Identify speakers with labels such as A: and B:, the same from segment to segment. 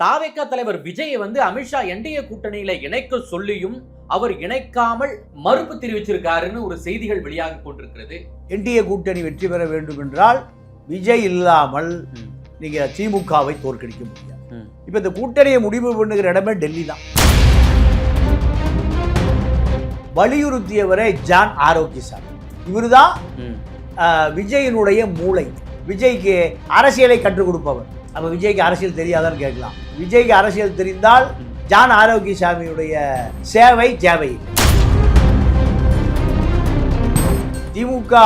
A: தாவேக்கா தலைவர் விஜயை வந்து அமித்ஷா என்டிஏ கூட்டணியில இணைக்க சொல்லியும் அவர் இணைக்காமல் மறுப்பு தெரிவிச்சிருக்காருன்னு ஒரு செய்திகள் வெளியாக கொண்டிருக்கிறது.
B: என்டிஏ கூட்டணி வெற்றி பெற வேண்டும் என்றால் விஜய் இல்லாமல். நீங்க திமுகவை தோற்கடிக்க முடியாது. இப்ப இந்த கூட்டணியை முடிவு பண்ணுகிற இடமே டெல்லி தான். வலியுறுத்தியவரே ஜான் ஆரோக்கியசாமி இவர்தான்
A: ம்.
B: ஆஹ், விஜயினுடைய மூளை. விஜய்க்கு அரசியலை கற்றுக் கொடுப்பவர். அப்ப விஜய்க்கு அரசியல் தெரியாதான்னு கேட்கலாம். விஜய்க்கு அரசியல் தெரிந்தால் ஜான் ஆரோக்கியசாமியுடைய சேவை சேவை திமுக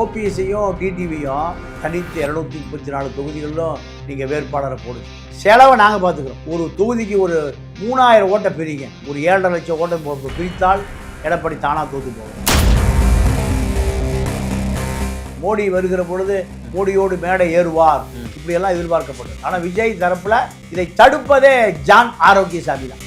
B: ஓபிஎஸையும் டிடிவியும் தனித்து இரநூத்தி முப்பத்தி நாலு தொகுதிகளிலும் நீங்கள் வேட்பாளரை போடுங்க செலவை நாங்கள் பார்த்துக்கிறோம். ஒரு தொகுதிக்கு ஒரு மூணாயிரம் ஓட்டை பிரிங்க. ஒரு ஏழரை லட்சம் ஓட்டை போட்டு பிரித்தால் எடப்பாடி தானாக தோத்து போகும். மோடி வருகிற பொழுது மோடியோடு மேடை ஏறுவார். இப்படியெல்லாம் எதிர்பார்க்கப்படுது ஆனால் விஜய் தரப்புல இதை தடுப்பதே ஜான் ஆரோக்கியசாமி தான்.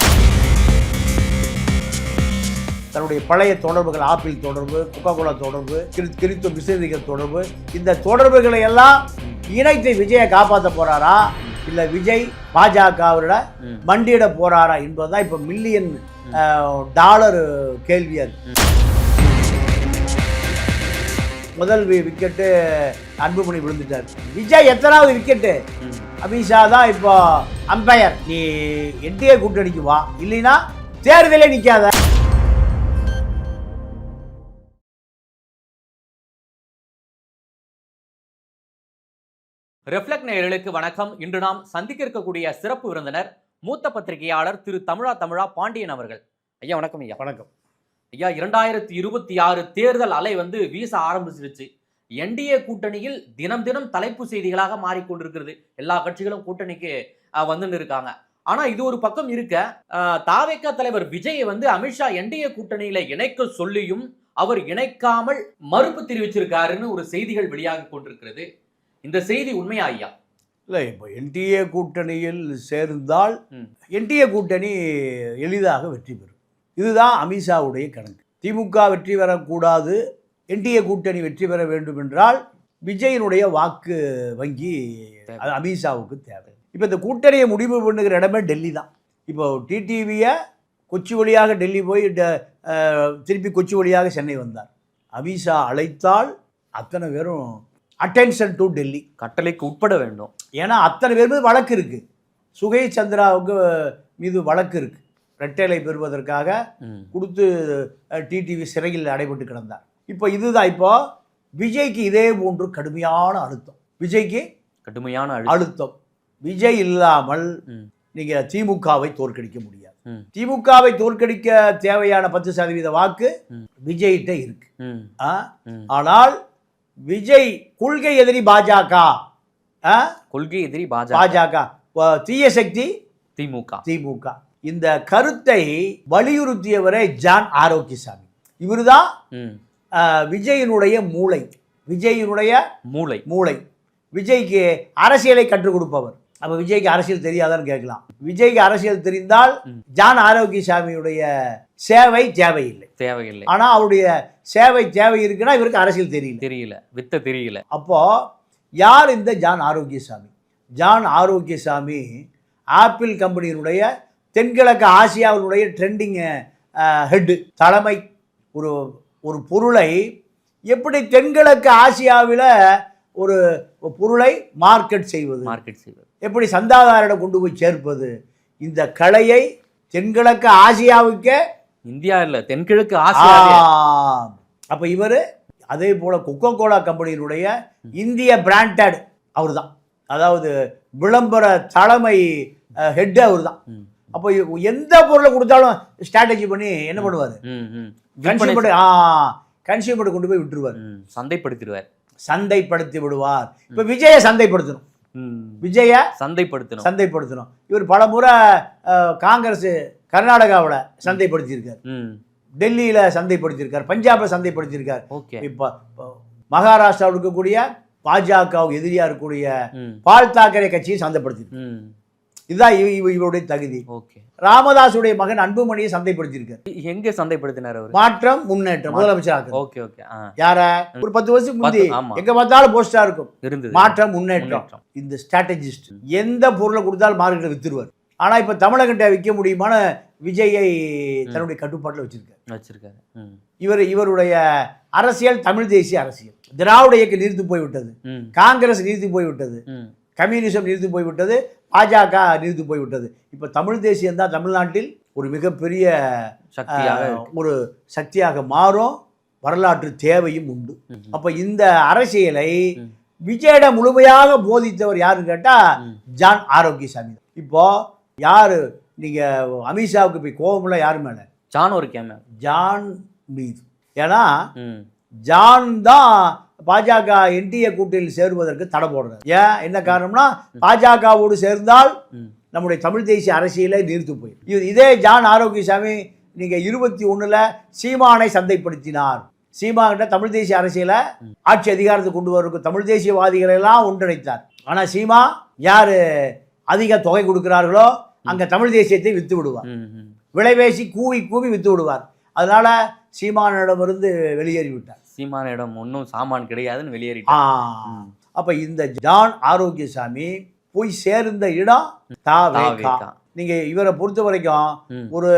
B: தன்னுடைய பழைய தொடர்புகள் ஆப்பிள் தொடர்பு கொக்கோ கோலா தொடர்பு கிறித்துவ மிஸ்ரிகள் தொடர்பு இந்த தொடர்புகளை எல்லாம் இணைத்து விஜயை காப்பாற்ற போறாரா? இல்ல விஜய் பாஜகவோட. மண்டியிட போறாரா என்பதுதான் இப்ப மில்லியன் டாலர் கேள்வியா இருக்கு முதல் விக்கெட்டு அன்புமணி விழுந்துட்டார். விஜய் எத்தனாவது விக்கெட்டு. அமித்ஷா தான் இப்போ அம்பையர் நீ என்டிஏ கூட்டணிக்கு வா. இல்லைன்னா தேர்தலே நிக்காத.
A: ரெஃப்ளெக்ட் நேயர்களுக்கு வணக்கம். இன்று நாம் சந்திக்க இருக்கக்கூடிய சிறப்பு விருந்தினர் மூத்த பத்திரிகையாளர் திரு தமிழா தமிழா பாண்டியன் அவர்கள். ஐயா வணக்கம் ஐயா.
B: வணக்கம்.
A: ஐயா இரண்டாயிரத்தி இருபத்தி ஆறு தேர்தல் அலை வந்து வீச ஆரம்பிச்சிருச்சு. என்டிஏ கூட்டணியில் தினம் தினம் தலைப்பு செய்திகளாக மாறிக்கொண்டிருக்கிறது. எல்லா கட்சிகளும் கூட்டணிக்கு வந்துன்னு இருக்காங்க. ஆனா இது ஒரு பக்கம் இருக்க தாவேக்கா தலைவர் விஜயை வந்து அமித்ஷா என்டிஏ கூட்டணியில இணைக்க சொல்லியும் அவர் இணைக்காமல் மறுப்பு தெரிவிச்சிருக்காருன்னு ஒரு செய்திகள் வெளியாக கொண்டிருக்கிறது. இந்த செய்தி உண்மையா ஐயா?
B: இல்லை இப்போ என்டிஏ கூட்டணியில் சேர்ந்தால். என்டிஏ கூட்டணி எளிதாக வெற்றி பெறும். இதுதான் அமித்ஷாவுடைய கணக்கு. திமுக வெற்றி பெறக்கூடாது என்டிஏ கூட்டணி வெற்றி பெற வேண்டும் என்றால் விஜயினுடைய வாக்கு வங்கி அமித்ஷாவுக்கு தேவை. இப்போ இந்த கூட்டணியை முடிவு பண்ணுகிற இடமே டெல்லி தான் இப்போ டிடிவியை கொச்சி வழியாக டெல்லி போய் திருப்பி கொச்சி வழியாக சென்னை வந்தார். அமித்ஷா அழைத்தால் அத்தனை பேரும் அட்டென்ஷன் டு டெல்லி.
A: கட்டளைக்கு உட்பட வேண்டும்.
B: ஏன்னா அத்தனை பேர் மீது வழக்கு இருக்கு. சுகை சந்திராவுக்கு மீது வழக்கு இருக்கு. ரெட்டேலை பெறுவதற்காக. கொடுத்து டிடிவி சிறையில் அடைபட்டு கிடந்தார். இப்போ இதுதான் இப்போ விஜய்க்கு இதே போன்று கடுமையான அழுத்தம். விஜய்க்கு
A: கடுமையான அழுத்தம்.
B: விஜய் இல்லாமல். நீங்க திமுகவை தோற்கடிக்க முடியாது. திமுகவை தோற்கடிக்க தேவையான பத்து சதவீத வாக்கு. விஜய்கிட்ட இருக்கு. ஆனால் விஜய் கொள்கை எதிரி பாஜக?
A: கொள்கை எதிரி பாஜக.
B: தீய சக்தி
A: திமுக
B: திமுக இந்த கருத்தை வலியுறுத்தியவரே ஜான் ஆரோக்கியசாமி. இவர்தான்
A: ம்.
B: ஆஹ், விஜயினுடைய மூளை. விஜயினுடைய
A: மூளை.
B: மூளை. விஜய்க்கு அரசியலை கற்றுக் கொடுப்பவர். அப்ப விஜய்க்கு அரசியல் தெரியாதான்னு கேட்கலாம். விஜய்க்கு அரசியல் தெரிந்தால். ஜான் ஆரோக்கியசாமியுடைய சேவை தேவையில்லை.
A: தேவையில்லை.
B: ஆனா அவருடைய சேவை தேவை இருக்குன்னா இவருக்கு அரசியல் தெரியல.
A: தெரியல. வித்த தெரியல.
B: அப்போ யார் இந்த John Arokiasamy? John Arokiasamy Apple கம்பெனியினுடைய தென்கிழக்கு ஆசியாவினுடைய ட்ரெண்டிங் ஹெட்டு தலைமை. ஒரு ஒரு பொருளை எப்படி தென்கிழக்கு ஆசியாவில் ஒரு பொருளை மார்க்கெட் செய்வது?
A: மார்க்கெட் செய்வது.
B: எப்படி சந்தாதாரிடம் கொண்டு போய் சேர்ப்பது? இந்த கலையை தென்கிழக்கு ஆசியாவுக்கே
A: இந்தியா இல்ல தென்கிழக்கு ஆசியா.
B: அப்ப இவர் அதே போல கொக்கோ கோலா கம்பெனியினுடைய இந்திய பிராண்டட் அவர் தான் அதாவது விளம்பர தலைமை ஹெட் அவர் தான். அப்போ எந்த பொருளை கொடுத்தாலும் ஸ்ட்ராட்டஜி பண்ணி என்ன பண்ணுவார்? கன்சியூமர் ஆ கன்சியூமர் கொண்டு போய் விட்டுருவார்.
A: சந்தைப்படுத்திடுவார்.
B: சந்தைப்படுத்தி விடுவார். இப்போ விஜயை சந்தைப்படுத்தணும். விஜய
A: சந்தைப்படுத்தணும்.
B: சந்தைப்படுத்தணும். இவர் பல முறை காங்கிரஸ் கர்நாடகாவில் சந்தைப்படுத்தியிருக்கார். டெல்லியில் சந்தைப்படுத்தியிருக்கார். பஞ்சாபில் சந்தைப்படுத்தியிருக்கார். இப்போ மகாராஷ்டிராவில் இருக்கக்கூடிய பாஜகவுக்கு எதிரியா இருக்கக்கூடிய. பால் தாக்கரே கட்சியை சந்தைப்படுத்திருக்கு
A: ம்.
B: இதுதான் இவ- இவ- இவருடைய தகுதி.
A: ஓகே.
B: ராமதாசுடைய மகன் அன்புமணியை சந்தைப்படுத்தியிருக்காரு.
A: எங்க சந்தைப்படுத்தினார் அவரு?
B: மாற்றம் முன்னேற்றம் முதலமைச்சர்
A: ஓகே ஓகே.
B: யார? ஒரு பத்து வருஷத்துக்கு முந்தி
A: பத்து, ஆமா.
B: எங்க பார்த்தாலும் போஸ்டா இருக்கும்.
A: இருந்தது.
B: மாற்றம் முன்னேற்றம். இந்த ஸ்ட்ராட்டஜிஸ்ட் எந்த பொருளை கொடுத்தாலும் மார்க்கெட்டில் வித்துருவார். ஆனா இப்ப தமிழகத்தை விற்க முடியுமான விஜயை தன்னுடைய கட்டுப்பாட்டில் வச்சிருக்காரு.
A: வச்சிருக்காரு.
B: இவர் இவருடைய அரசியல் தமிழ் தேசிய அரசியல். திராவிட இயக்கம் நீர்த்து போய்விட்டது. காங்கிரஸ் நீர்த்து போய்விட்டது. கம்யூனிசம் நீர்த்து போய்விட்டது. பாஜக நீர்த்து போய்விட்டது. இப்போ தமிழ் தேசியம் தான் தமிழ்நாட்டில் ஒரு மிகப்பெரிய
A: சக்தியாக
B: ஒரு சக்தியாக மாறும். வரலாற்று தேவையும் உண்டு. அப்போ இந்த அரசியலை
A: ம்.
B: விஜயிடம் முழுமையாக போதித்தவர் யாருன்னு கேட்டா
A: ம்.
B: ஜான் ஆரோக்கியசாமி இப்போ யாரு? நீங்க அமித்ஷாவுக்கு போய் கோபம்ல யாரு மேல?
A: ஜான் ஒரு கேம
B: ஜான் மீது. ஏன்னா ஜான் தான் பாஜக என்டிஏ கூட்டணியில் சேருவதற்கு தடை போடுறார். ஏன்? என்ன காரணம்னா பாஜகவோடு சேர்ந்தால் நம்முடைய தமிழ் தேசிய அரசியலை நீர்த்து போயிடும். இது இதே ஜான் ஆரோக்கியசாமி நீங்க இருபத்தி ஒண்ணுல சீமானை சந்தைப்படுத்தினார். சீமான்கிட்ட தமிழ் தேசிய அரசியலை ஆட்சி அதிகாரத்தை கொண்டு வரதுக்கு தமிழ் தேசியவாதிகளை எல்லாம் ஒன்றிணைத்தார். ஆனா சீமா யாரு அதிக தொகை கொடுக்கிறார்களோ அங்க தமிழ் தேசியத்தை வித்து விடுவார். விலைபேசி கூவி கூவி வித்து விடுவார். அதனால சீமானிடமிருந்து வெளியேறி விட்டார்
A: சீமானிடம் ஒன்றும் சாமான் கிடையாதுன்னு
B: ஆ.
A: வெளியேறிட்டார்
B: அப்ப இந்த ஜான் ஆரோக்கியசாமி போய் சேர்ந்த இடம் தாவேகா. நீங்க இவரை பொறுத்த வரைக்கும் ஒரு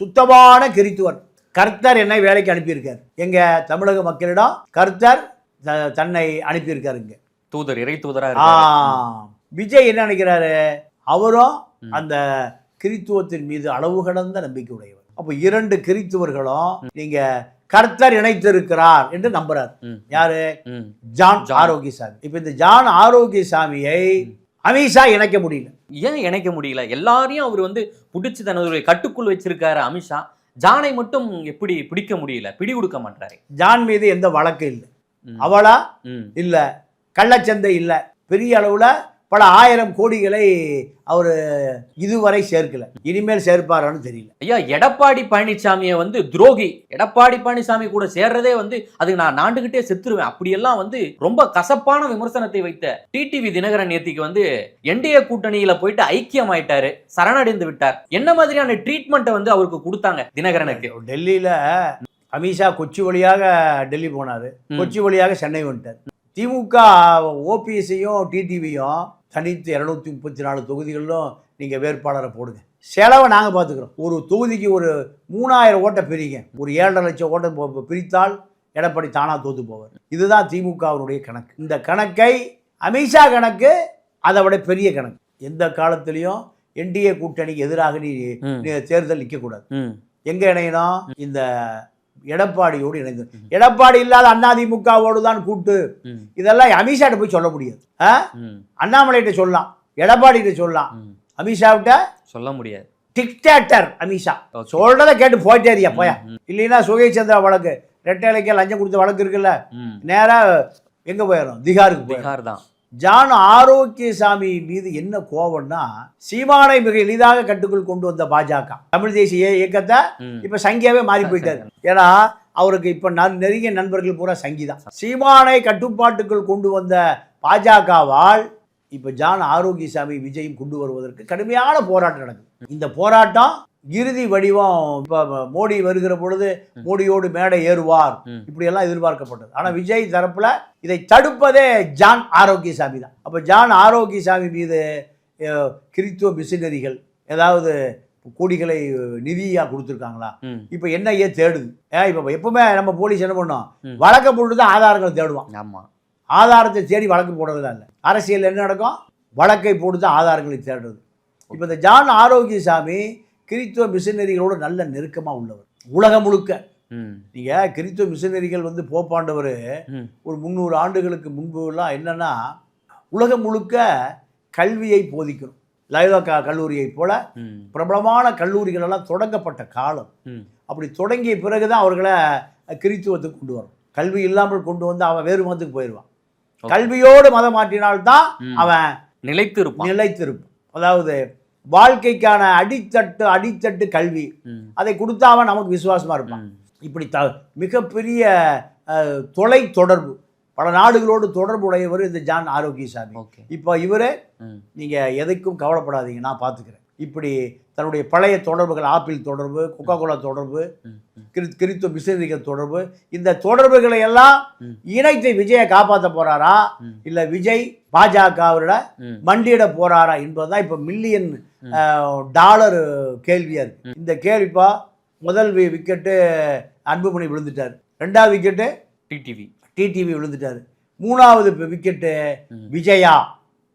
B: சுத்தமான கிறித்துவர். கர்த்தர் என்னை வேலைக்கு அனுப்பியிருக்கார். எங்க தமிழக மக்களிடம் கர்த்தர் தன்னை அனுப்பியிருக்காருங்க
A: தூதர் இறை தூதரா
B: விஜய் என்ன நினைக்கிறாரு? அவரும். அந்த கிறித்துவத்தின் மீது அளவு கடந்த நம்பிக்கை உடையவர் அப்போ இரண்டு கிறித்துவர்களும் நீங்க கர்த்தர் இணைத்திருக்கிறார் என்று நம்புறார். யாரு? ஜான். ஆரோக்கியசாமி. இப்போ இந்த ஜான் ஆரோக்கியசாமியை அமித்ஷா இணைக்க முடியல.
A: ஏன் இணைக்க முடியல? எல்லாரையும் அவர் வந்து பிடிச்சி தன்னுடைய கட்டுக்குள் வச்சிருக்காரு அமித்ஷா ஜானை மட்டும் எப்படி பிடிக்க முடியல? பிடி கொடுக்க மாட்டாரு
B: ஜான் மீது எந்த வழக்கு இல்லை. அவளா இல்லை. கள்ளச்சந்தை இல்லை. பெரிய அளவில் பல ஆயிரம் கோடிகளை அவர் இதுவரை சேர்க்கல. இனிமேல் சேர்ப்பாரான்னு தெரியல.
A: ஐயா எடப்பாடி பழனிசாமியை வந்து துரோகி. எடப்பாடி பழனிசாமி கூட சேர்றதே வந்து அதுக்கு நான் நாண்டுகிட்டே செத்துருவேன். அப்படியெல்லாம் வந்து ரொம்ப கசப்பான விமர்சனத்தை வைத்த டிடிவி தினகரன் நேத்திக்கு வந்து என்டிஏ கூட்டணியில போயிட்டு ஐக்கியமாயிட்டாரு. சரணடைந்து விட்டார். என்ன மாதிரியான ட்ரீட்மெண்ட்டை வந்து அவருக்கு கொடுத்தாங்க தினகரனுக்கு?
B: டெல்லியில் அமித்ஷா கொச்சி வழியாக டெல்லி போனார். கொச்சி வழியாக சென்னை வந்துட்டார். திமுக ஓபிஎஸ்ஸையும் டிடிவியும் தனித்து இரநூத்தி முப்பத்தி நாலு தொகுதிகளிலும் நீங்கள் வேட்பாளரை போடுங்க. செலவை நாங்கள் பார்த்துக்குறோம். ஒரு தொகுதிக்கு ஒரு மூணாயிரம் ஓட்டை பிரிங்க. ஒரு ஏழரை லட்சம் ஓட்டை பிரித்தால் எடப்பாடி தானாக தோத்து போவார். இதுதான் திமுகவினுடைய கணக்கு. இந்த கணக்கை அமித்ஷா கணக்கு அதை விட பெரிய கணக்கு. எந்த காலத்திலையும் என்டிஏ கூட்டணிக்கு எதிராக நீ தேர்தல் நிற்கக்கூடாது. எங்க இணையணும்? இந்த எடப்பாடியோடு இணைந்து. எடப்பாடி இல்லாத அதிமுகவோடு தான் கூட்டு இதெல்லாம் அமித்ஷாட்ட போய் சொல்ல முடியாது. அண்ணாமலைகிட்ட சொல்லலாம். எடப்பாடிகிட்ட சொல்லலாம். அமித்ஷாவிட்ட
A: சொல்ல முடியாது.
B: டிக்டேட்டர் அமித்ஷா. சொல்றத கேட்டு போயிட்டேரியா போயா?
A: ம்,
B: இல்லைன்னா சுகேஷ் சந்திரா வழக்கு. ரெட்டைலைக்கு லஞ்சம் கொடுத்த வழக்கு இருக்குல்ல.
A: ம்.
B: நேரா எங்க போயிடும் திகாருக்கு
A: பீகார் தான்.
B: ஜான் ஆரோக்கியசாமி மீது என்ன கோவம்னா சீமானை மிக எளிதாக கட்டுக்குள் கொண்டு வந்த பாஜக. தமிழ் தேசிய இயக்கத்தை இப்ப சங்கியாவே மாறி போயிட்டாரு. ஏன்னா அவருக்கு இப்ப நெருங்கிய நண்பர்கள் பூரா சங்கி தான். சீமானை கட்டுப்பாட்டுக்குள் கொண்டு வந்த பாஜகவால் இப்ப ஜான் ஆரோக்கியசாமி விஜயும் கொண்டு வருவதற்கு கடுமையான போராட்டம் நடக்குது. இந்த போராட்டம் இறுதி வடிவம் இப்ப மோடி வருகிற பொழுது மோடியோடு மேடை ஏறுவார்.
A: ம்.
B: இப்படி எல்லாம் எதிர்பார்க்கப்பட்டது. ஆனா விஜய் தரப்புல இதை தடுப்பதே ஜான் ஆரோக்கியசாமி தான். அப்ப ஜான் ஆரோக்கியசாமி மீது அஹ், கிறித்துவ மிஷினரிகள் ஏதாவது கோடிகளை நிதியா கொடுத்துருக்காங்களா? இப்போ என்ன தேடுது. ஏன் இப்போ எப்பவுமே நம்ம போலீஸ் என்ன பண்ணோம். வழக்க போட்டு தான் ஆதாரங்களை தேடுவான்.
A: ஆமா.
B: ஆதாரத்தை தேடி வழக்கு போடுறதா இல்லை. அரசியல் என்ன நடக்கும்? வழக்கை போட்டு தான் ஆதாரங்களை தேடுறது. இப்போ இந்த ஜான் ஆரோக்கியசாமி கிறித்துவ மிஷினரிகளோடு நல்ல நெருக்கமாக உள்ளவர். உலகம் முழுக்க. நீங்கள் கிறித்துவ மிஷினரிகள் வந்து போப்பாண்டவர். ஒரு முந்நூறு ஆண்டுகளுக்கு முன்புலாம் என்னன்னா உலகம் முழுக்க கல்வியை போதிக்கணும். லயோலா கல்லூரியை போல பிரபலமான கல்லூரிகள் எல்லாம் தொடங்கப்பட்ட காலம். அப்படி தொடங்கிய பிறகு தான் அவர்களை கிறித்துவத்துக்கு கொண்டு வரும். கல்வி இல்லாமல் கொண்டு வந்து அவன் வேறு மதத்துக்கு போயிடுவான். கல்வியோடு மதம் மாற்றினால்தான். அவன்
A: நிலைத்து இருப்பான்
B: நிலைத்திருப்பான். அதாவது வாழ்க்கைக்கான அடித்தட்டு அடித்தட்டு கல்வி. அதை கொடுத்தா அவன் நமக்கு விசுவாசமா இருப்பான். இப்படி த மிகப்பெரிய தொலை தொடர்பு பல நாடுகளோடு தொடர்புடையவர் இந்த ஜான் ஆரோக்கியசாமி. இப்போ இவரு நீங்கள் எதுக்கும் கவலைப்படாதீங்க நான் பார்த்துக்கிறேன் இப்படி தன்னுடைய பழைய தொடர்புகள் ஆப்பிள் தொடர்பு கொக்கோ கோலா தொடர்பு கிரி கிறித்துவ மிஷனரிகள் தொடர்பு இந்த தொடர்புகளை எல்லாம். இணைத்து விஜயை காப்பாற்ற போறாரா?
A: ம்.
B: இல்லை விஜய் பாஜகவோட
A: ம்.
B: மண்டியிட போறாரா என்பதுதான் இப்போ மில்லியன். டாலர் கேள்வியா இருக்கு. இந்த கேள்விப்பா முதல் விக்கெட்டு அன்புமணி விழுந்துட்டார். ரெண்டாவது விக்கெட்டு
A: டிடிவி.
B: டிடிவி விழுந்துட்டார். மூணாவது விக்கெட்டு. விஜயா.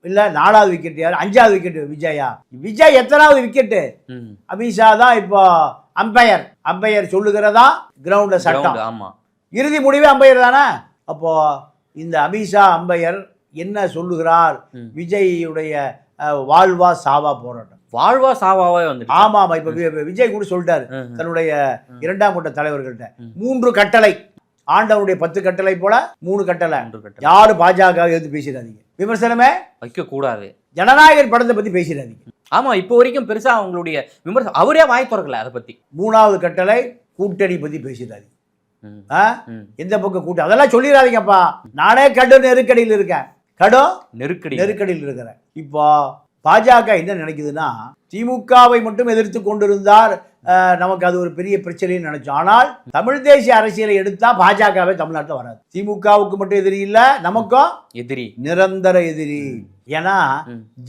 B: இல்லை நாலாவது விக்கெட் யார்? அஞ்சாவது விக்கெட்டு விஜயா. விஜய் எத்தனாவது விக்கெட்டு? அமித்ஷா தான் இப்போ அம்பையர் அம்பையர் சொல்லுகிறதா? கிரவுண்ட்ல சட்டம்.
A: கிரவுண்ட் ஆமா.
B: இறுதி முடிவே அம்பையர் தானே? அப்போ இந்த அமித்ஷா அம்பையர் என்ன சொல்லுகிறார்?
A: ம்.
B: விஜயுடைய அஹ், வாழ்வா சாவா போராட்டம்.
A: வாழ்வா சாவாவே வந்துட்டு
B: ஆமா ஆமா இப்ப விஜய் கூட சொல்லிட்டாரு. தன்னுடைய. இரண்டாம் கட்ட தலைவர்கள்ட்ட. மூன்று கட்டளை. ஆண்டவனுடைய பத்து கட்டளை போல மூணு கட்டளை. யாரு பாஜக எடுத்து பேசிடாதீங்க. விமர்சனமே?
A: வைக்க கூடாது
B: ஜனநாயகர் படத்தை பத்தி பேசிடாதீங்க.
A: ஆமா இப்போ வரைக்கும் பெருசா அவங்களுடைய விமர்சனம் அவரே வாய் திறக்கல அதை பத்தி.
B: மூணாவது கட்டளை கூட்டணி பத்தி பேசிடாதீங்க. எந்த பக்கம் கூட்டம் அதெல்லாம் சொல்லிடாதீங்கப்பா. நானே கடு நெருக்கடியில் இருக்கேன். கடும்
A: நெருக்கடி
B: நெருக்கடியில் இருக்கிறேன். இப்போ பாஜக என்ன நினைக்குதுன்னா திமுகவை மட்டும் எதிர்த்து கொண்டிருந்தார். நமக்கு அது ஒரு பெரிய பிரச்சனைன்னு நினைச்சோம். ஆனால் தமிழ் தேசிய அரசியலை எடுத்தா பாஜகவே தமிழ்நாட்டில் வராது. திமுகவுக்கு மட்டும் எதிரி இல்லை நமக்கும்
A: எதிரி.
B: நிரந்தர எதிரி. ஏன்னா.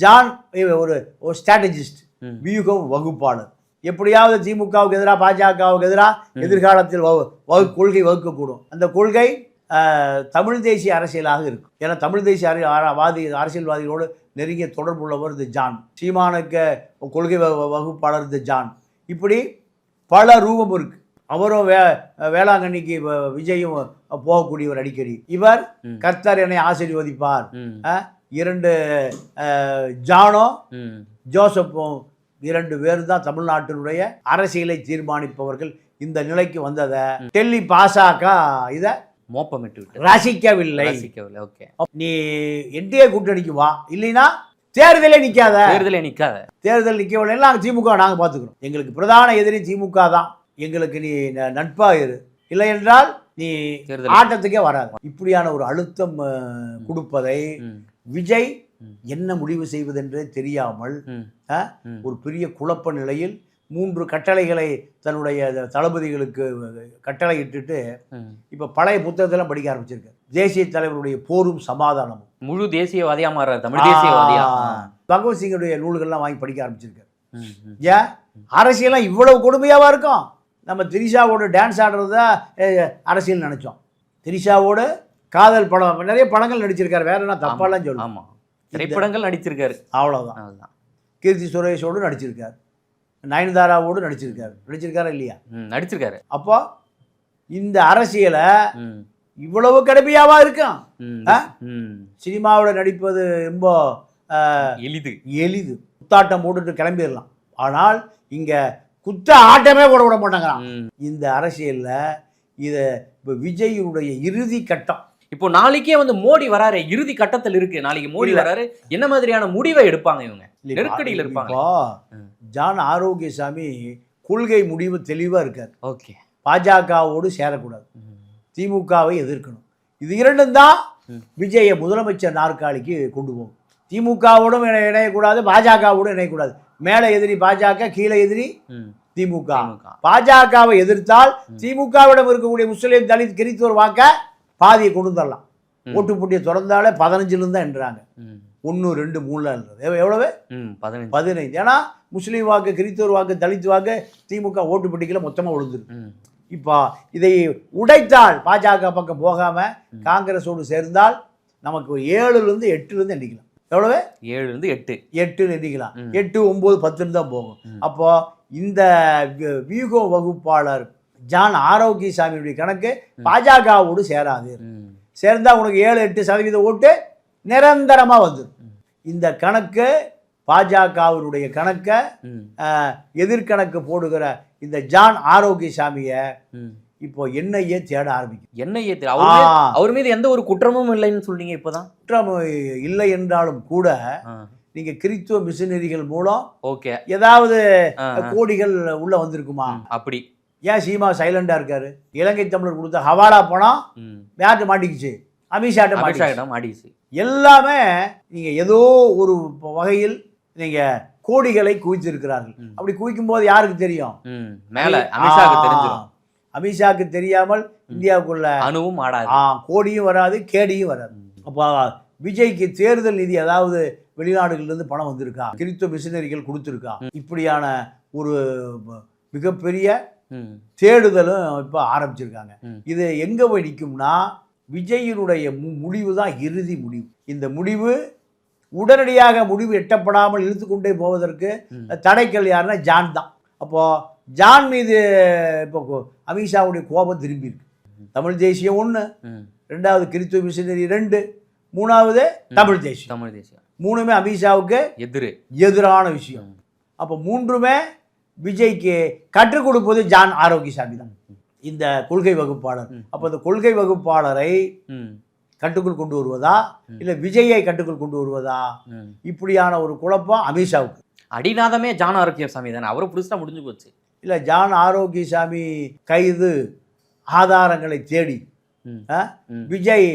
B: ஜான் ஒரு ஒரு ஸ்ட்ராட்டஜிஸ்ட். வியூகம் வகுப்பாளர். எப்படியாவது திமுகவுக்கு எதிராக பாஜகவுக்கு எதிராக எதிர்காலத்தில் வகு கொள்கை வகுக்கக்கூடும். அந்த கொள்கை தமிழ் தேசிய அரசியலாக இருக்கும். ஏன்னா தமிழ் தேசிய அரசியல்வாதிகளோடு நெருங்கிய தொடர்புள்ளவர் இந்த ஜான். சீமானுக்கு கொள்கை வகுப்பாளர் இந்த ஜான். இப்படி பல ரூபம் இருக்கு. அவரும் வே வேளாங்கண்ணிக்கு விஜயும் போகக்கூடியவர் அடிக்கடி. இவர். கர்த்தர் என்னை ஆசீர்வதிப்பார். இரண்டு ஜானோ. ஜோசப்பும் இரண்டு பேர் தான் தமிழ்நாட்டினுடைய அரசியலை தீர்மானிப்பவர்கள் இந்த நிலைக்கு வந்ததை டெல்லி பாசாக்கா இதை
A: மோப்பமிட்டு விட்டு.
B: ரசிக்கவில்லை.
A: ரசிக்கவில்லை ஓகே
B: நீ என்டிஏ கூட்டணிக்கு வா. இல்லைன்னா தேர்தலே நிக்காத.
A: தேர்தலே நிக்காத.
B: தேர்தல் நிக்கவில்லை நாங்கள் திமுக நாங்கள் பார்த்துக்கிறோம் எங்களுக்கு பிரதான எதிரி திமுக தான். எங்களுக்கு நீ ந- நட்பா இரு. இல்லை என்றால் நீ ஆட்டத்துக்கே வராது. இப்படியான ஒரு அழுத்தம் கொடுப்பதை விஜய். என்ன முடிவு செய்வதென்றே தெரியாமல். ஒரு பெரிய குழப்ப நிலையில் மூன்று கட்டளைகளை தன்னுடைய தளபதிகளுக்கு கட்டளை இட்டுட்டு. இப்போ பழைய புத்தகத்தெல்லாம் படிக்க ஆரம்பிச்சிருக்காரு. தேசிய தலைவருடைய போரும் சமாதானமும்.
A: முழு தேசியவாதியா மாற தமிழ் தேசியவாதியா.
B: பகவத்சிங்குடைய நூல்கள்லாம் வாங்கி படிக்க ஆரம்பிச்சிருக்காரு. ஏன்? அரசியலாம் இவ்வளவு கொடுமையாவா இருக்கும்? நம்ம திரிஷாவோட டான்ஸ் ஆடுறது அரசியல் நினைச்சோம். திரிஷாவோட காதல் படம் நிறைய படங்கள் நடிச்சிருக்காரு வேற என்ன தப்பாலாம் சொல்லு
A: ஆமா. திரைப்படங்கள் நடிச்சிருக்காரு.
B: அவ்வளவுதான்.
A: அதுதான்
B: கீர்த்தி சுரேஷோடு நடிச்சிருக்காரு. நயன்தாராவோடு நடிச்சிருக்காரு. நடிச்சிருக்காரா இல்லையா?
A: நடிச்சிருக்காரு.
B: அப்போ இந்த அரசியலை இவ்வளவு கடுமையாவா இருக்கும். சினிமாவில் நடிப்பது ரொம்ப
A: எளிது.
B: எளிது. குத்தாட்டம் போட்டுட்டு கிளம்பிடலாம். ஆனால் இங்க குத்த ஆட்டமே போட விட மாட்டாங்களாம்
A: ம்.
B: இந்த அரசியல்ல இதை இப்போ விஜயினுடைய இறுதி கட்டம்.
A: இப்போ நாளைக்கே வந்து மோடி வராரு இறுதி கட்டத்தில் இருக்கு நாளைக்கு மோடி. வராரு என்ன மாதிரியான முடிவை எடுப்பாங்க இவங்க நெருக்கடியில் இருப்பாங்க.
B: ஜான் ஆரோக்கியசாமி கொள்கை முடிவு தெளிவா இருக்கார்
A: ஓகே
B: பாஜகவோடு சேரக்கூடாது. திமுகவை எதிர்க்கணும் இது இரண்டும் தான். விஜயை முதலமைச்சர் நாற்காலிக்கு கொண்டு போகும் திமுகவோடும் இணை- இணையக்கூடாது பாஜகவோடும் இணையக்கூடாது மேலே எதிரி பாஜக கீழே எதிரி. திமுக. பாஜகவை எதிர்த்தால் திமுகவிடம் இருக்கக்கூடிய முஸ்லீம் தலித் கிறிஸ்துவர் வாக்க பாதியை கொண்டு வந்துடலாம்
A: ம்.
B: ஓட்டு போட்டியை திறந்தாலே பதினஞ்சுலேருந்து தான் என்றாங்க. ஒன்று ரெண்டு மூணுல இருந்தது எவ்வ- எவ்வளவு.
A: பதினஞ்சு
B: பதினைந்து ஏன்னா முஸ்லீம் வாக்கு கிறிஸ்துவர் வாக்கு தலித் வாக்கு திமுக ஓட்டு பெட்டிக்கல மொத்தமாக விழுந்துருக்கு
A: ம்.
B: இப்போ இதை உடைத்தால் பாஜக பக்கம் போகாம காங்கிரஸோடு சேர்ந்தால் நமக்கு ஒரு ஏழுலேருந்து எட்டுலேருந்து எண்ணிக்கலாம் எவ்வளவு
A: ஏழுல இருந்து எட்டு
B: எட்டுன்னு எண்ணிக்கலாம். எட்டு ஒம்பது பத்துன்னு தான் போகும். அப்போ இந்த வியூக வகுப்பாளர் ஜான் ஆரோக்கியசாமியுடைய கணக்கு பாஜகவோடு சேராது
A: ம்.
B: சேர்ந்தா உனக்கு ஏழு எட்டு சதவீத ஓட்டு நிரந்தரமா வந்துடும் இந்த கணக்கு பாஜகவினுடைய கணக்கை எதிர்கணக்கு போடுகிற இந்த ஜான் ஆரோக்கியசாமியை
A: ம்.
B: இப்போ என்ஐஏ தேட ஆரம்பிக்கும்
A: தெரியல அவர் மீது- எந்த ஒரு குற்றமும் இல்லைன்னு சொல்றீங்க இப்பதான்
B: குற்றம் இல்லை என்றாலும் கூட. நீங்க கிறித்துவ மிஷினரிகள் மூலம்
A: ஓகே
B: ஏதாவது. கோடிகள் உள்ள வந்திருக்குமா.
A: அப்படி
B: ஏன் சீமா சைலண்டா இருக்காரு இலங்கை தமிழர் கொடுத்த ஹவாலா பணம். யார்கிட்ட மாட்டிக்கிச்சு அமித்ஷாட்ட.
A: அமித்ஷாயிடம் ஆடிச்சு
B: எல்லாமே நீங்க ஏதோ ஒரு வகையில் நீங்க கோடிகளை குவித்திருக்கிறார்கள். அப்படி குவிக்கும் போது யாருக்கு தெரியும்.
A: மேல அமித்ஷாக்கு
B: ஆ,
A: தெரிஞ்சிடும்
B: அமித்ஷாக்கு தெரியாமல் இந்தியாவுக்குள்ள
A: அணுவும் ஆடாது
B: ஆ, கோடியும் வராது கேடியும் வராது. அப்போ விஜய்க்கு தேர்தல் நிதி அதாவது வெளிநாடுகளிலிருந்து பணம் வந்திருக்கா கிறிஸ்துவ மிஷினரிகள் கொடுத்துருக்கா இப்படியான ஒரு மிகப்பெரிய. தேடுதலும் இப்போ ஆரம்பிச்சிருக்காங்க. இது எங்கே போய் நிற்கும்னா விஜயினுடைய மு- முடிவு தான் இறுதி முடிவு. இந்த முடிவு உடனடியாக முடிவு எட்டப்படாமல் இழுத்து கொண்டே போவதற்கு. தடைக்கல் யாருன்னா ஜான் தான். அப்போது ஜான் மீது இப்போ அமித்ஷாவுடைய கோபம் திரும்பி இருக்கு தமிழ் தேசியம் ஒன்று. ரெண்டாவது கிறிஸ்துவ மிஷினரி ரெண்டு மூணாவது தமிழ் தேசியம்.
A: தமிழ் தேசியம்.
B: மூணுமே அமித்ஷாவுக்கு
A: எதிரு.
B: எதிரான விஷயம். அப்போ மூன்றுமே விஜய்க்கு கற்றுக் கொடுப்பது ஜான் ஆரோக்கியசாமி தான் இந்த கொள்கை வகுப்பாளர். அப்போ இந்த கொள்கை வகுப்பாளரை. கட்டுக்குள் கொண்டு வருவதா. இல்லை விஜயை கட்டுக்குள் கொண்டு வருவதா. இப்படியான ஒரு குழப்பம் அமித்ஷாவுக்கு.
A: அடிநாதமே ஜான் ஆரோக்கிய சாமி தானே அவரை புடிச்சா முடிஞ்சு போச்சு.
B: இல்லை ஜான் ஆரோக்கியசாமி கைது ஆதாரங்களை தேடி. விஜய்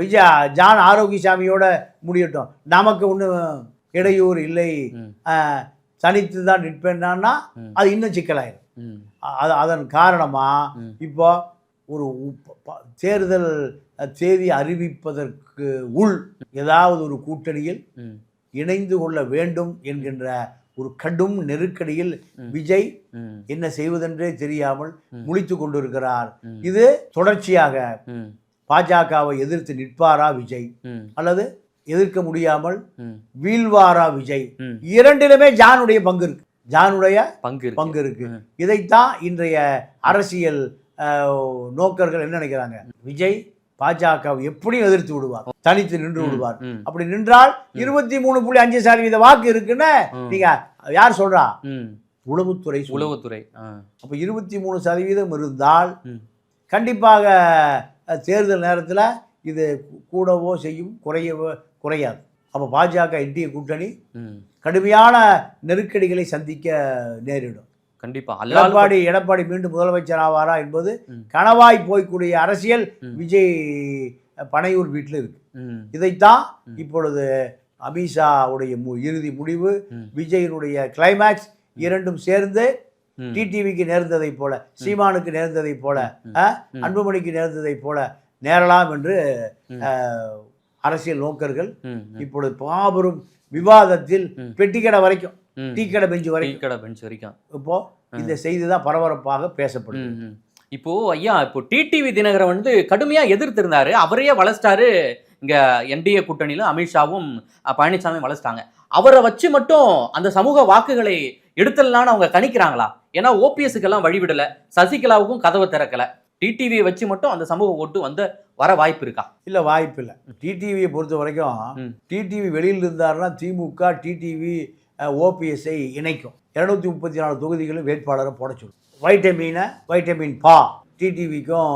B: விஜய் ஜான் ஆரோக்கியசாமியோட முடியட்டும். நமக்கு ஒன்றும் இடையூறு இல்லை. தனித்து தான் நிற்பேன்னா. அது இன்னும் சிக்கலாயிரும்
A: ம்.
B: அது அதன் காரணமாக. இப்போ ஒரு தேர்தல் தேதி அறிவிப்பதற்கு உள் ஏதாவது ஒரு கூட்டணியில். இணைந்து கொள்ள வேண்டும் என்கின்ற ஒரு கடும் நெருக்கடியில். விஜய். என்ன செய்வதென்றே தெரியாமல்
A: ம்.
B: முழித்து கொண்டிருக்கிறார். இது தொடர்ச்சியாக. பாஜகவை எதிர்த்து நிற்பாரா விஜய். அல்லது எதிர்க்க முடியாமல். வீழ்வாரா விஜய். இரண்டிலுமே ஜானுடைய பங்கு இருக்கு ஜானுடைய
A: பங்கு.
B: பங்கு இருக்கு. இதைத்தான் இன்றைய அரசியல் நோக்கர்கள் என்ன நினைக்கிறாங்க விஜய் பாஜகவை எப்படியும் எதிர்த்து விடுவார் தனித்து நின்று விடுவார். அப்படி நின்றால் இருபத்தி மூணு புள்ளி அஞ்சு சதவீத வாக்கு இருக்குன்னு. நீங்க யார் சொல்றா. உளவுத்துறை.
A: உளவுத்துறை.
B: அப்போ இருபத்தி மூணு சதவீதம் இருந்தால். கண்டிப்பாக தேர்தல் நேரத்தில் இது கூடவோ செய்யும் குறையவோ குறையாது அப்போ பாஜக என்டிஏ கூட்டணி. கடுமையான நெருக்கடிகளை சந்திக்க நேரிடும்
A: கண்டிப்பா அல்லால்
B: எடப்பாடி எடப்பாடி மீண்டும் முதலமைச்சர் ஆவாரா என்பது. கனவாய் போய்க்கூடிய அரசியல். விஜய் பனையூர் வீட்டில் இருக்கு. இதைத்தான். இப்பொழுது அமித்ஷாவுடைய இறுதி முடிவு. விஜயினுடைய கிளைமேக்ஸ் இரண்டும் சேர்ந்து. டிடிவிக்கு நேர்ந்ததைப் போல சீமானுக்கு நேர்ந்ததைப் போல. அன்புமணிக்கு நேர்ந்ததைப் போல நேரலாம் என்று அரசியல் நோக்கர்கள். இப்பொழுது மாபெரும் விவாதத்தில். பெட்டிக்கடை வரைக்கும். டீ கடை பெஞ்சு வரைக்கும்.
A: கடை பெஞ்ச் வரைக்கும்.
B: இப்போ இந்த செய்தி தான் பரபரப்பாக பேசப்படுது.
A: ம், ம். இப்போ ஐயா இப்போ டிடிவி தினகரன் வந்து கடுமையா எதிர்த்திருந்தாரு. அவரையே வளர்ச்சிட்டாரு இங்க என்டிஏ கூட்டணியில அமித்ஷாவும் பழனிசாமியும் வளர்ச்சிட்டாங்க அவரை வச்சு மட்டும் அந்த சமூக வாக்குகளை எடுத்துடலான்னு அவங்க கணிக்கிறாங்களா? ஏன்னா ஓபிஎஸ்க்கு எல்லாம் வழிவிடல. சசிகலாவுக்கும் கதவை திறக்கல. டிடிவியை வச்சு மட்டும் அந்த சமூக ஓட்டு வந்து வர வாய்ப்பு இருக்கா?
B: இல்லை வாய்ப்பு இல்லை. டிடிவியை பொறுத்த வரைக்கும். டிடிவி வெளியில் இருந்தாருன்னா திமுக டிடிவி ஓபிஎஸ்ஐ இணைக்கும். இரநூத்தி முப்பத்தி நாலு தொகுதிகளும் வேட்பாளரை போட சொல்லும் வைட்டமினை வைட்டமின் பா டிடிவிக்கும்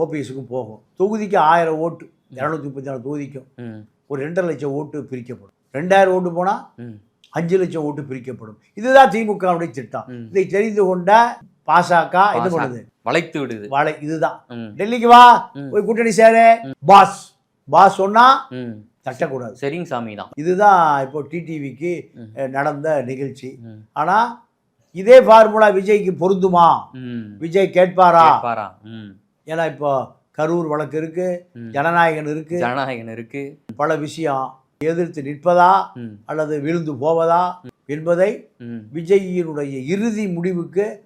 B: ஓபிஎஸ்க்கும் போகும். தொகுதிக்கு ஆயிரம் ஓட்டு இரநூத்தி முப்பத்தி நாலு தொகுதிக்கும் ஒரு ரெண்டரை லட்சம் ஓட்டு பிரிக்கப்படும். ரெண்டாயிரம் ஓட்டு போனால் அஞ்சு லட்சம் ஓட்டு பிரிக்கப்படும். இதுதான் திமுகவுடைய திட்டம். இதை தெரிந்து கொண்ட பாசக என்ன. பண்ணுது?
A: வளைத்து விடுது.
B: வாழை இதுதான். டெல்லிக்கு வா. போய் கூட்டணி சேரு. பாஸ். பாஸ் சொன்னா. தட்டக்கூடாது.
A: சரிங்க சாமி தான்
B: இதுதான் இப்போ டிடிவிக்கு. நடந்த நிகழ்ச்சி. ஆனா இதே ஃபார்முலா விஜய்க்கு பொருந்துமா. விஜய் கேட்பாரா? ஏன்னா இப்போ கரூர் வழக்கு இருக்கு. ஜனநாயகன் இருக்கு
A: ஜனநாயகன் இருக்கு.
B: பல விஷயம். எதிர்த்து நிற்பதா அல்லது விழுந்து போவதா என்பதை விஜயினுடைய இறுதி முடிவுக்கு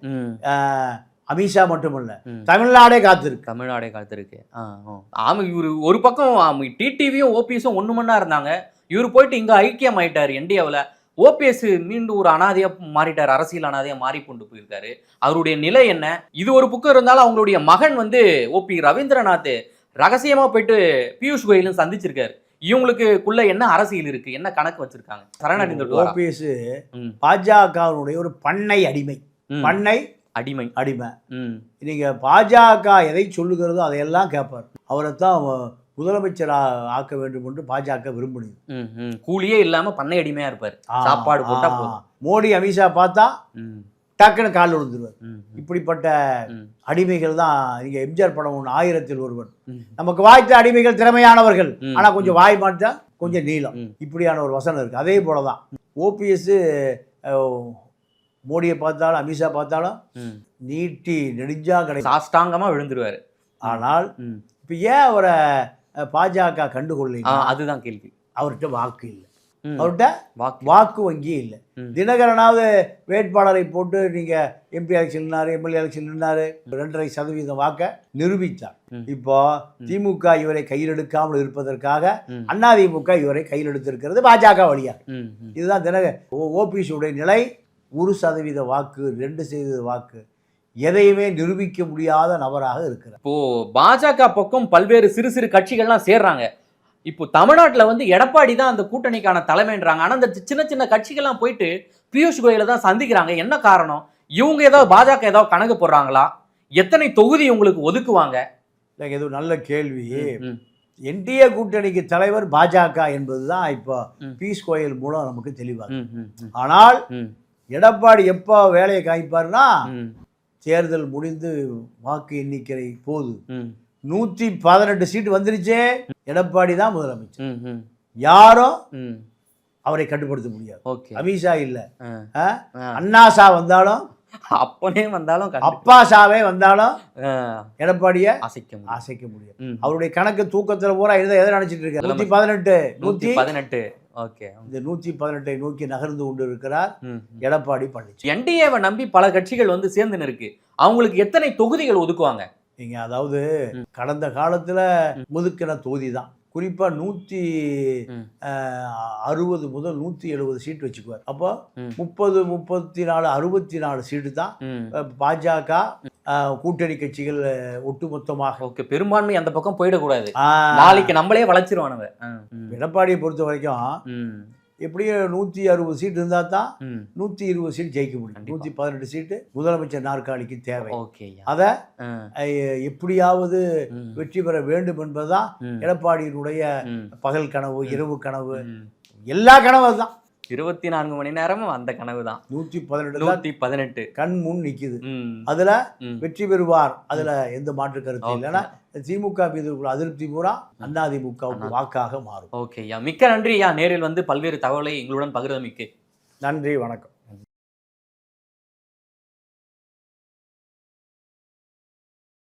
B: அமித்ஷா மட்டுமல்ல. தமிழ்நாடே காத்திருக்கு.
A: தமிழ்நாடே காத்திருக்கு. ஆ, ஆ. ஆமா இவரு ஒரு பக்கம் டிடிவியும் ஓபிஎஸும் ஒண்ணு மண்ணா இருந்தாங்க. இவர் போயிட்டு இங்க ஐக்கியம் ஆயிட்டாரு என்டிஏவில். ஓபிஎஸ் மீண்டும் ஒரு அனாதையா மாறிட்டார் அரசியல் அனாதையா மாறி கொண்டு போயிருக்காரு. அவருடைய நிலை என்ன? இது ஒரு பக்கம் இருந்தாலும் அவங்களுடைய மகன் வந்து ஓபி ரவீந்திரநாத். ரகசியமா போயிட்டு பியூஷ் கோயலும் சந்திச்சிருக்காரு. இவங்களுக்குள்ள என்ன அரசியல் இருக்கு? என்ன கணக்கு வச்சிருக்காங்க? சரணடைந்துட்டு வரா
B: ஓபிஎஸ்
A: ம்,
B: பாஜகவினுடைய ஒரு பண்ணை அடிமை. பண்ணை
A: அடிமை.
B: அடிமை. நீங்க பாஜக எதை சொல்லுகிறதோ அதையெல்லாம் கேட்பார். அவரைத்தான் அவ- முதலமைச்சரா ஆக்க வேண்டும் என்று பாஜக விரும்பினது.
A: கூலியே இல்லாம பண்ணை அடிமையா இருப்பாரு. சாப்பாடு போட்டா
B: மோடி அமித்ஷா பார்த்தா டக்குன்னு கால் விழுந்துருவார். இப்படிப்பட்ட அடிமைகள் தான் இங்கே எம்ஜிஆர் படம் ஒன்று ஆயிரத்தில் ஒருவன். நமக்கு வாய்த்த அடிமைகள் திறமையானவர்கள். ஆனால் கொஞ்சம் வாய் மாட்டா கொஞ்சம் நீளம். இப்படியான ஒரு வசனம் இருக்குது அதே போல தான் ஓபிஎஸ் மோடியை பார்த்தாலும் அமித்ஷா பார்த்தாலும். நீட்டி நெடுஞ்சா கிடைக்கும்.
A: சாஷ்டாங்கமா விழுந்துருவாரு.
B: ஆனால். இப்போ ஏன் அவரை பாஜக
A: ஆ,
B: கண்டுகொள்ளீங்க
A: அதுதான் கேள்வி.
B: அவர்கிட்ட வாக்கு இல்லை. அவர்கிட்ட
A: வாக்கு.
B: வங்கியே இல்லை. தினகரனாவது வேட்பாளரை போட்டு நீங்கள் எம்பி எலெக்ஷன் நின்னாரு எம்எல்ஏ எலெக்ஷன் நின்னாரு. ரெண்டரை சதவீதம் வாக்கை நிரூபித்தார். இப்போ திமுக இவரை கையில் எடுக்காமல் இருப்பதற்காக. அதிமுக இவரை கையில் எடுத்திருக்கிறது பாஜக வழியா. இதுதான் தினக ஓபிஎஸ் உடைய நிலை. ஒரு சதவீத வாக்கு ரெண்டு சதவீத வாக்கு எதையுமே நிரூபிக்க முடியாத நபராக இருக்கிறார்.
A: இப்போ பாஜக பக்கம் பல்வேறு சிறு சிறு கட்சிகள்லாம் சேர்றாங்க. இப்போ தமிழ்நாட்டுல வந்து எடப்பாடி தான் அந்த கூட்டணிக்கான தலைமைன்றாங்க. ஆனா இந்த சின்ன சின்ன கட்சிகள்லாம் போயிட்டு பியூஷ் கோயலை தான் சந்திக்கிறாங்க. என்ன காரணம்? இவங்க ஏதாவது பாஜக ஏதாவது கணக்கு போடுறாங்களா? எத்தனை தொகுதி உங்களுக்கு ஒதுக்குவாங்க?
B: எனக்கு இது நல்ல கேள்வி. என்டிஏ கூட்டணிக்கு தலைவர் பாஜக என்பதுதான் இப்போ. பீஸ் கோயல் மூலம் நமக்கு தெளிவாக ஆனால் எடப்பாடி எப்போ வேலையை காய்ப்பார்னா
A: ம்,
B: தேர்தல் முடிந்து வாக்கு எண்ணிக்கை போது
A: ம்,
B: நூற்றி பதினெட்டு சீட்டு வந்துருச்சே. எடப்பாடி தான் முதலமைச்சர்.
A: ம்.
B: அவரை கட்டுப்படுத்த முடியாது. அமித்ஷா இல்லை.
A: ஆ.
B: அண்ணாசா வந்தாலும்
A: அப்பனே வந்தாலும்
B: அப்பா சாவே வந்தாலும் எடப்பாடியை
A: அசைக்க முடியும்.
B: அசைக்க முடியாது.
A: ம்.
B: அவருடைய கணக்கு தூக்கத்தில் பூரா இருந்தால் எதை நினைச்சிட்டு இருக்காரு? நூற்றி பதினெட்டு.
A: நூத்தி பதினெட்டு. ஓகே.
B: இந்த நூற்றி பதினெட்டை நோக்கி நகர்ந்து கொண்டு இருக்கிறார். எடப்பாடி பழனிசாமி
A: என்டிஏவை நம்பி பல கட்சிகள் வந்து சேர்ந்துன்னு இருக்கு. அவங்களுக்கு எத்தனை தொகுதிகள் ஒதுக்குவாங்க?
B: நீங்க அதாவது. கடந்த காலத்துல முதுக்கின தொகுதி தான் குறிப்பா நூற்றி. அறுபது முதல் நூற்றி எழுபது சீட் வச்சுக்குவார் அப்போ. முப்பது முப்பத்தி நாலு அறுபத்தி நாலு சீட்டு தான் பாஜக கூட்டணி கட்சிகள் ஒட்டுமொத்தமாக
A: ஓகே பெரும்பான்மை அந்த பக்கம் போயிடக்கூடாது நாளைக்கு நம்மளே வளைச்சிருவானுவ ம்.
B: எடப்பாடியை பொறுத்த வரைக்கும். எப்படியும் நூற்றி அறுபது சீட் இருந்தால் தான். நூற்றி இருபது சீட் ஜெயிக்க முடியும். நூற்றி பதினெட்டு சீட்டு முதலமைச்சர் நாற்காலிக்கு தேவை. அதை எப்படியாவது. வெற்றி பெற வேண்டும் என்பதுதான். எடப்பாடியினுடைய. பகல் கனவு இரவு கனவு. எல்லா கனவு தான்
A: இருபத்தி நான்கு மணி நேரமும் அந்த கனவு தான்
B: நூற்றி பதினெட்டு தான்
A: நூத்தி பதினெட்டு.
B: கண் முன் நிக்குது.
A: ம்.
B: அதுல. வெற்றி பெறுவார். அதுல எந்த மாற்று கருத்து. இல்லைன்னா திமுக மீது அதிருப்தி பூரா அதிமுகவுக்கு வாக்காக மாறும்.
A: ஓகே ஐயா. மிக்க நன்றி ஐயா. நேரில் வந்து பல்வேறு தகவலை எங்களுடன் பகிர்ந்தமைக்கு.
B: நன்றி வணக்கம்.